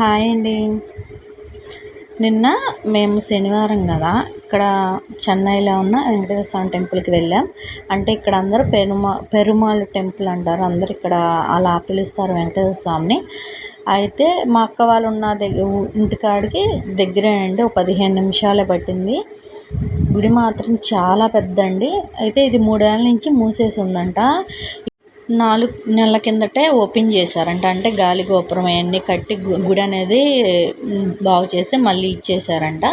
Hi అండి. నిన్న మేము శనివారం కదా ఇక్కడ చెన్నైలో ఉన్న వెంకటేశ్వర స్వామి టెంపుల్కి వెళ్ళాం. అంటే ఇక్కడ అందరూ పెరుమా పెరుమాళ్ టెంపుల్ అంటారు. అందరు ఇక్కడ అలా పిలుస్తారు వెంకటేశ్వర స్వామిని. అయితే మా అక్క వాళ్ళు ఉన్న దగ్గర ఇంటికాడికి దగ్గరే అండి ఒక పదిహేను నిమిషాలే పట్టింది. గుడి మాత్రం చాలా పెద్ద అండి అయితే ఇది మూడేళ్ళ నుంచి మూసేసి ఉందంట. నాలుగు నెలల కిందటే ఓపెన్ చేశారంట. అంటే గాలి గోపురం అవన్నీ కట్టి గుడి అనేది బాగు చేసి మళ్ళీ ఇచ్చేసారంట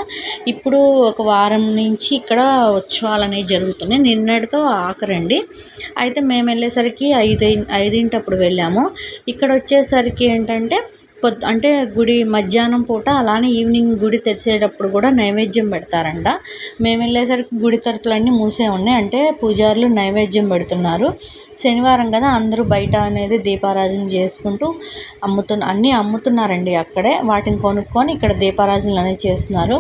ఇప్పుడు ఒక వారం నుంచి ఇక్కడ ఉత్సవాలు అనేవి జరుగుతున్నాయి. నిన్నటితో ఆఖరండి. అయితే మేము వెళ్ళేసరికి ఐదు ఐదింటప్పుడు వెళ్ళాము. ఇక్కడ వచ్చేసరికి ఏంటంటే పొద్దు అంటే గుడి మధ్యాహ్నం పూట అలానే ఈవినింగ్ గుడి తెరిచేటప్పుడు కూడా నైవేద్యం పెడతారంట. మేము వెళ్ళేసరికి గుడి తలుపులన్నీ మూసే ఉన్నాయి. అంటే పూజారులు నైవేద్యం పెడుతున్నారు. శనివారం కదా అందరూ బయట అనేది దీపారాజన చేసుకుంటూ అమ్ముతున్న అన్నీ అమ్ముతున్నారండి అక్కడే. వాటిని కొనుక్కొని ఇక్కడ దీపారాజనలు అనేది చేస్తున్నారు.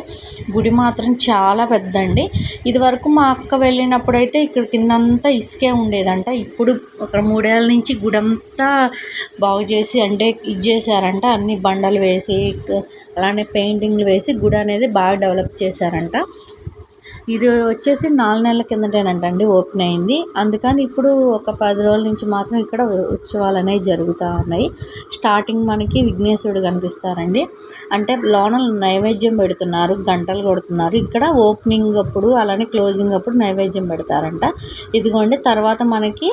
గుడి మాత్రం చాలా పెద్దండి ఇదివరకు మా అక్క వెళ్ళినప్పుడు అయితే ఇక్కడ కిందంతా ఇసుకే ఉండేదంట. ఇప్పుడు ఒక మూడేళ్ళ నుంచి గుడంతా బాగు చేసి అంటే ఇది చేశారంట. అన్ని బండలు వేసి అలానే పెయింటింగ్లు వేసి గుడి అనేది బాగా డెవలప్ చేశారంట. ఇది వచ్చేసి నాలుగు నెలల కిందటేనంట అండి ఓపెన్ అయింది. అందుకని ఇప్పుడు ఒక పది రోజుల నుంచి మాత్రం ఇక్కడ ఉత్సవాలు అనేవి జరుగుతూ ఉన్నాయి. స్టార్టింగ్ మనకి విఘ్నేశ్వరుడు కనిపిస్తారండి. అంటే లోన నైవేద్యం పెడుతున్నారు గంటలు కొడుతున్నారు. ఇక్కడ ఓపెనింగ్ అప్పుడు అలానే క్లోజింగ్ అప్పుడు నైవేద్యం పెడతారంట. ఇదిగోండి తర్వాత మనకి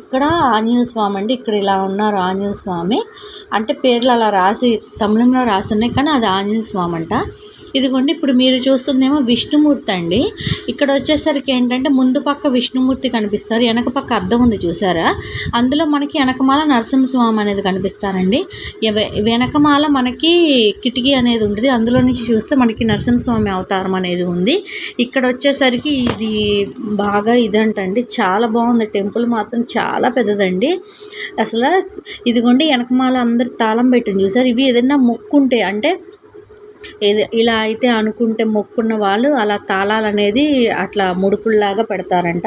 ఇక్కడ ఆంజనేయ స్వామి అండి. ఇక్కడ ఇలా ఉన్నారు ఆంజనేయ స్వామి. అంటే పేర్లు అలా రాసి తమిళంలో రాసి ఉన్నాయి కానీ అది ఆంజనేయ స్వామి అంట. ఇదిగోండి ఇప్పుడు మీరు చూస్తుందేమో విష్ణుమూర్తి అండి. ఇక్కడ వచ్చేసరికి ఏంటంటే ముందు పక్క విష్ణుమూర్తి కనిపిస్తారు వెనక పక్క అద్దం ఉంది చూసారా? అందులో మనకి వెనకమాల నరసింహస్వామి అనేది కనిపిస్తారండి. వెనకమాల మనకి కిటికీ అనేది ఉంటుంది అందులో నుంచి చూస్తే మనకి నరసింహస్వామి అవతారం అనేది ఉంది. ఇక్కడ వచ్చేసరికి ఇది బాగా ఇదంటండి చాలా బాగుంది టెంపుల్ మాత్రం చాలా పెద్దదండి. అసలు ఇదిగోండి వెనకమాల అందరు తాళం పెట్టింది చూసారు? ఇవి ఏదైనా మొక్కుంటే అంటే ఇలా అయితే అనుకుంటే మొక్కున్న వాళ్ళు అలా తాళాలు అనేది అట్లా ముడుపుల్లాగా పెడతారంట.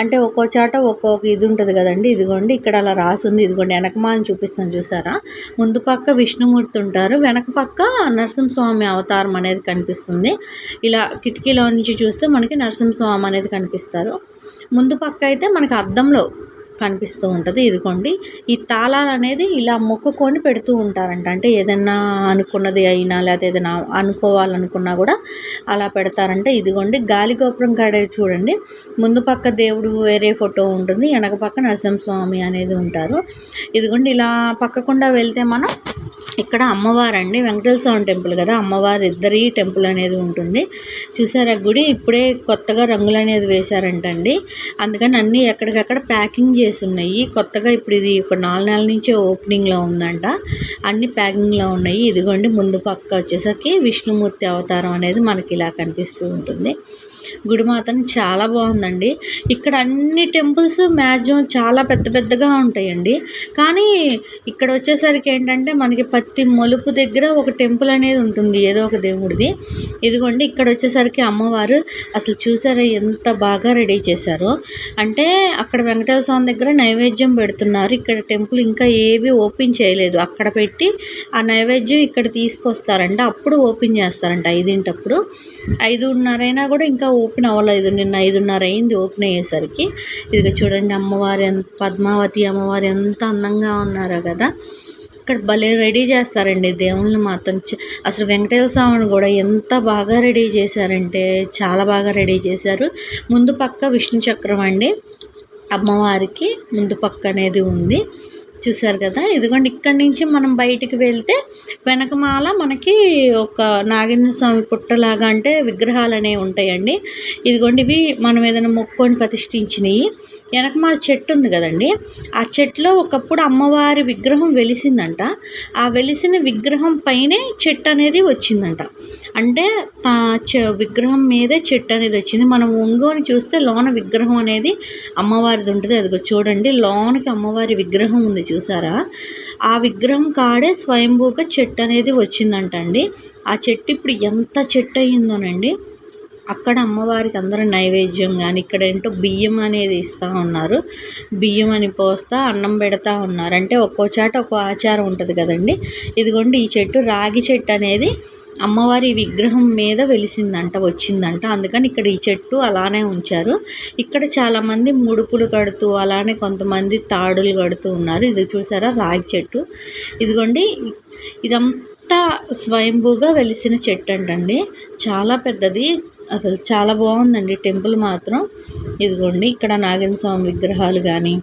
అంటే ఒక్కో చాట ఒక్కొక్క ఇది ఉంటుంది కదండి ఇదిగోండి ఇక్కడ అలా రాసుంది ఇదిగోండి వెనకమాలను చూపిస్తాను చూసారా? ముందు పక్క విష్ణుమూర్తి ఉంటారు వెనక పక్క నరసింహస్వామి అవతారం అనేది కనిపిస్తుంది. ఇలా కిటికీలో నుంచి చూస్తే మనకి నరసింహస్వామి అనేది కనిపిస్తారు. ముందు పక్క అయితే మనకి అద్దంలో కనిపిస్తూ ఉంటుంది. ఇదిగోండి. ఈ తాళాలు అనేది ఇలా మొక్కుకొని పెడుతూ ఉంటారంట. అంటే ఏదైనా అనుకున్నది అయినా లేకపోతే ఏదైనా అనుకోవాలనుకున్నా కూడా అలా పెడతారంటే. ఇదిగోండి. గాలి గోపురం కాడ చూడండి. ముందు పక్క దేవుడు వేరే ఫోటో ఉంటుంది. వెనక పక్క నరసింహస్వామి అనేది ఉంటారు. ఇదిగోండి. ఇలా పక్కకుండా వెళ్తే మనం ఇక్కడ అమ్మవారండి. వెంకటేశ్వర స్వామి టెంపుల్ కదా. అమ్మవారి ఇద్దరి టెంపుల్ అనేది ఉంటుంది. చూసారా గుడి? ఇప్పుడే కొత్తగా రంగులు అనేది వేశారంటండి. అందుకని అన్నీ ఎక్కడికక్కడ ప్యాకింగ్ చేసి ఉన్నాయి కొత్తగా ఇప్పుడు ఇది ఒక నాలుగు నెలల నుంచి ఓపెనింగ్లో ఉందంట. అన్ని ప్యాకింగ్లో ఉన్నాయి. ఇదిగోండి ముందు పక్క వచ్చేసరికి విష్ణుమూర్తి అవతారం అనేది మనకి ఇలా కనిపిస్తూ ఉంటుంది. గుడి మాత్రం చాలా బాగుందండి. ఇక్కడ అన్ని టెంపుల్స్ మ్యాక్సిమం చాలా పెద్ద పెద్దగా ఉంటాయండి. కానీ ఇక్కడ వచ్చేసరికి ఏంటంటే మనకి పత్తి మలుపు దగ్గర ఒక టెంపుల్ అనేది ఉంటుంది ఏదో ఒక దేవుడిది. ఇదిగోండి ఇక్కడ వచ్చేసరికి అమ్మవారు అసలు చూసారా ఎంత బాగా రెడీ చేశారో. అంటే అక్కడ వెంకటేశ్వర స్వామి దగ్గర దగ్గర నైవేద్యం పెడుతున్నారు. ఇక్కడ టెంపుల్ ఇంకా ఏవి ఓపెన్ చేయలేదు. అక్కడ పెట్టి ఆ నైవేద్యం ఇక్కడ తీసుకొస్తారంట. అప్పుడు ఓపెన్ చేస్తారంట ఐదింటప్పుడు. ఐదున్నరైనా కూడా ఇంకా ఓపెన్ అవ్వలేదు. నిన్న ఐదున్నర అయింది ఓపెన్ అయ్యేసరికి. ఇదిగో చూడండి అమ్మవారి ఎంత పద్మావతి అమ్మవారు ఎంత అందంగా ఉన్నారో కదా. ఇక్కడ భలే రెడీ చేస్తారండి. దేవుళ్ళని మాత్రం అసలు వెంకటేశ్వర స్వామిని కూడా ఎంత బాగా రెడీ చేశారంటే చాలా బాగా రెడీ చేశారు. ముందు పక్క విష్ణు చక్రం అండి. అమ్మవారికి ముందు పక్క అనేది ఉంది. చూసారు కదా? ఇదిగోండి ఇక్కడి నుంచి మనం బయటికి వెళ్తే వెనకమాల మనకి ఒక నాగేంద్ర స్వామి పుట్టలాగా అంటే విగ్రహాలు అనేవి ఉంటాయండి. ఇదిగోండి ఇవి మనం ఏదైనా మొక్కుని ప్రతిష్ఠించినవి. వెనకమాల చెట్టు ఉంది కదండి. ఆ చెట్టులో ఒకప్పుడు అమ్మవారి విగ్రహం వెలిసిందంట. ఆ వెలిసిన విగ్రహం పైనే చెట్టు అనేది వచ్చిందంట. అంటే విగ్రహం మీదే చెట్టు అనేది వచ్చింది. మనం ఒంగోని చూస్తే లోన విగ్రహం అనేది అమ్మవారిది ఉంటుంది. అదిగో చూడండి లోనకి అమ్మవారి విగ్రహం ఉంది చూసారా? ఆ విగ్రహం కాడే స్వయంభూగా చెట్టు అనేది వచ్చిందంట అండి ఆ చెట్టు ఇప్పుడు ఎంత చెట్టు అయ్యిందోనండి అక్కడ అమ్మవారికి అందరూ నైవేద్యం కానీ ఇక్కడ ఏంటో బియ్యం అనేది ఇస్తూ ఉన్నారు. బియ్యం అని పోస్తా అన్నం పెడతా ఉన్నారు. అంటే ఒక్కో చాట ఒక్కో ఆచారం ఉంటుంది కదండి. ఇదిగోండి ఈ చెట్టు రాగి చెట్టు అనేది అమ్మవారి విగ్రహం మీద వెలిసిందంట వచ్చిందంట. అందుకని ఇక్కడ ఈ చెట్టు అలానే ఉంచారు. ఇక్కడ చాలామంది ముడుపులు కడుతూ అలానే కొంతమంది తాడులు కడుతూ ఉన్నారు. ఇది చూసారా? రాగి చెట్టు. ఇదిగోండి ఇదంతా స్వయంభూగా వెలిసిన చెట్టు అంటండి. చాలా పెద్దది. అసలు చాలా బాగుందండి టెంపుల్ మాత్రం. ఇదిగోండి ఇక్కడ నాగేంద్ర స్వామి విగ్రహాలు కానీ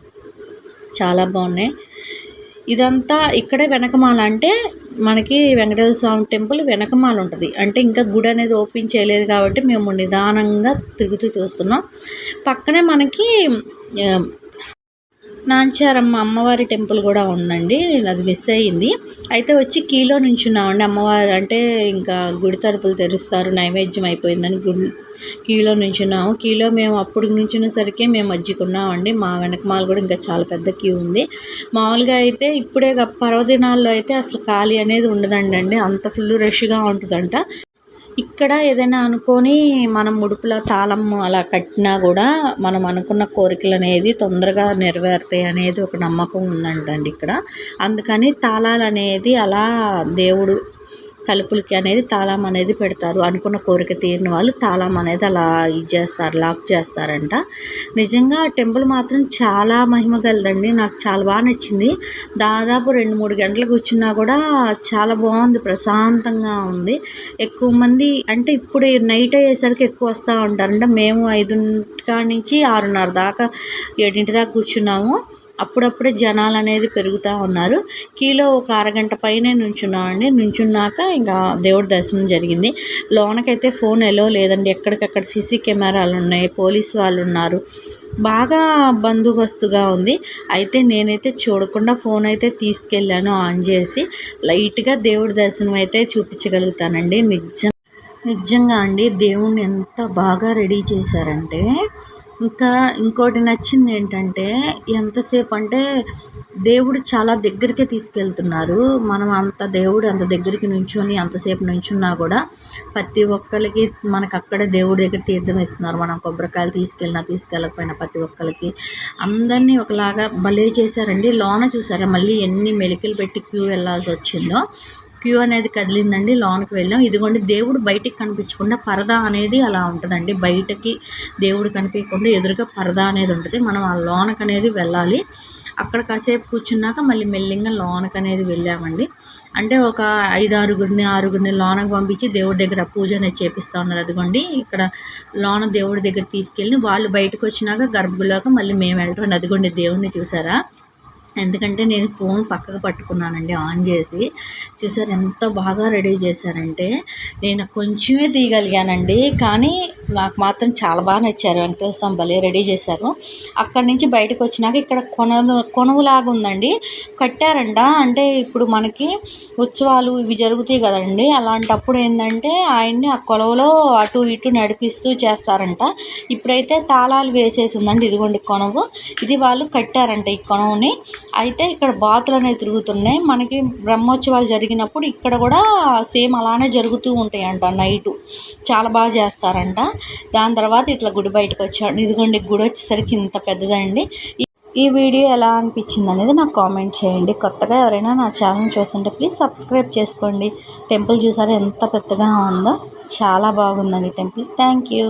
చాలా బాగున్నాయి. ఇదంతా ఇక్కడే వెనకమాల అంటే మనకి వెంకటేశ్వర స్వామి టెంపుల్ వెనకమాల ఉంటుంది. అంటే ఇంకా గుడి అనేది ఓపెన్ చేయలేదు కాబట్టి మేము నిదానంగా తిరుగుతూ చూస్తున్నాం. పక్కనే మనకి నాంచారమ్మ అమ్మవారి టెంపుల్ కూడా ఉందండి. నేను అది మిస్ అయ్యింది. అయితే వచ్చి కీలో నుంచున్నామండి. అమ్మవారు అంటే ఇంకా గుడి తలుపులు తెరుస్తారు నైవేద్యం అయిపోయిందని గుడి కీలో నుంచున్నాము. కీలో మేము అప్పుడు నుంచునేసరికి మేము మజ్జికున్నామండి. మా వెనకమాల కూడా ఇంకా చాలా పెద్ద క్యూ ఉంది. మామూలుగా అయితే ఇప్పుడే పర్వదినాల్లో అయితే అసలు ఖాళీ అనేది ఉండదండి అంత ఫుల్ రష్గా ఉంటుందంట. ఇక్కడ ఏదైనా అనుకోని మనం ముడుపులో తాళం అలా కట్టినా కూడా మనం అనుకున్న కోరికలు అనేది తొందరగా నెరవేరుతాయి అనేది ఒక నమ్మకం ఉందంటండి ఇక్కడ. అందుకని తాళాలు అనేది అలా దేవుడు తలుపులకి అనేది తాళం అనేది పెడతారు. అనుకున్న కోరిక తీరిన వాళ్ళు తాళం అనేది అలా ఇది చేస్తారు లాక్ చేస్తారంట. నిజంగా టెంపుల్ మాత్రం చాలా మహిమ గలదండి. నాకు చాలా బాగా నచ్చింది. దాదాపు రెండు మూడు గంటలు కూర్చున్నా కూడా చాలా బాగుంది ప్రశాంతంగా ఉంది. ఎక్కువ మంది అంటే ఇప్పుడు నైట్ అయ్యేసరికి ఎక్కువ వస్తూ ఉంటారంట. మేము ఐదుంటి నుంచి ఆరున్నర దాకా ఏడింటి దాకా కూర్చున్నాము. అప్పుడప్పుడే జనాలు అనేది పెరుగుతూ ఉన్నారు. కీలో ఒక అరగంట పైనే నుంచున్నామండి. నుంచున్నాక ఇంకా దేవుడి దర్శనం జరిగింది. లోనకైతే ఫోన్ ఎలో లేదండి. ఎక్కడికక్కడ సీసీ కెమెరాలు ఉన్నాయి పోలీస్ వాళ్ళు ఉన్నారు బాగా బందోబస్తుగా ఉంది. అయితే నేనైతే చూడకుండా ఫోన్ అయితే తీసుకెళ్ళాను ఆన్ చేసి. లైట్గా దేవుడి దర్శనం అయితే చూపించగలుగుతానండి. నిజం నిజంగా అండి దేవుణ్ణి ఎంత బాగా రెడీ చేశారంటే ఇంకా ఇంకోటి నచ్చింది ఏంటంటే ఎంతసేపు అంటే దేవుడు చాలా దగ్గరికే తీసుకెళ్తున్నారు. మనం అంత దేవుడు అంత దగ్గరికి నుంచొని అంతసేపు నుంచున్నా కూడా ప్రతి ఒక్కరికి మనకు అక్కడే దేవుడి దగ్గర తీర్థం ఇస్తున్నారు. మనం కొబ్బరికాయలు తీసుకెళ్ళినా తీసుకెళ్ళకపోయినా ప్రతి ఒక్కరికి అందరినీ ఒకలాగా భలే చేశారండి. లోన చూసారా మళ్ళీ ఎన్ని మెలికలు పెట్టి క్యూ వెళ్ళాల్సి వచ్చిందో క్యూ అనేది కదిలిందండి లోనికి వెళ్ళాం. ఇదిగోండి దేవుడు బయటికి కనిపించకుండా పరదా అనేది అలా ఉంటుందండి. బయటకి దేవుడు కనిపించకుండా ఎదురుగా పరదా అనేది ఉంటుంది. మనం ఆ లోనకు అనేది వెళ్ళాలి. అక్కడ కాసేపు కూర్చున్నాక మళ్ళీ మెల్లింగా లోనకు అనేది వెళ్ళామండి. అంటే ఒక ఐదు ఆరుగురిని ఆరుగురిని లోనకు పంపించి దేవుడి దగ్గర పూజ అనేది చేపిస్తూ ఉన్నారు. అదిగోండి ఇక్కడ లోన దేవుడి దగ్గర తీసుకెళ్ళి వాళ్ళు బయటకు వచ్చినాక గర్భగుడిలోకి మళ్ళీ మేము వెళ్ళటం అదిగోండి దేవుడిని చూసారా? ఎందుకంటే నేను ఫోన్ పక్కకు పట్టుకున్నానండి ఆన్ చేసి. చూసారు ఎంత బాగా రెడీ చేశారంటే నేను కొంచెమే తీయగలిగానండి. కానీ నాకు మాత్రం చాలా బాగా నచ్చారు. వెంకటేశ్వర భలే రెడీ చేశారు. అక్కడి నుంచి బయటకు వచ్చినాక ఇక్కడ కొన కొనువులాగా ఉందండి. కట్టారంట. అంటే ఇప్పుడు మనకి ఉత్సవాలు ఇవి జరుగుతాయి కదండి. అలాంటప్పుడు ఏంటంటే ఆయన్ని ఆ కొలవలో అటు ఇటు నడిపిస్తూ చేస్తారంట. ఇప్పుడైతే తాళాలు వేసేసి ఉందండి. ఇదిగోండి కొనవు. ఇది వాళ్ళు కట్టారంట ఈ కొనవుని. అయితే ఇక్కడ బాతులు అనేవి తిరుగుతున్నాయి. మనకి బ్రహ్మోత్సవాలు జరిగినప్పుడు ఇక్కడ కూడా సేమ్ అలానే జరుగుతూ ఉంటాయి అంట నైటు. చాలా బాగా చేస్తారంట. దాని తర్వాత ఇట్లా గుడి బయటకు వచ్చాడు ఇదిగోండి గుడి వచ్చేసరికి ఇంత పెద్దదండి. ఈ వీడియో ఎలా అనిపించింది అనేది నాకు కామెంట్ చేయండి. కొత్తగా ఎవరైనా నా ఛానల్ చూస్తుంటే ప్లీజ్ సబ్స్క్రైబ్ చేసుకోండి. టెంపుల్ చూసారా ఎంత పెద్దగా ఉందో. చాలా బాగుందండి టెంపుల్. Thank you.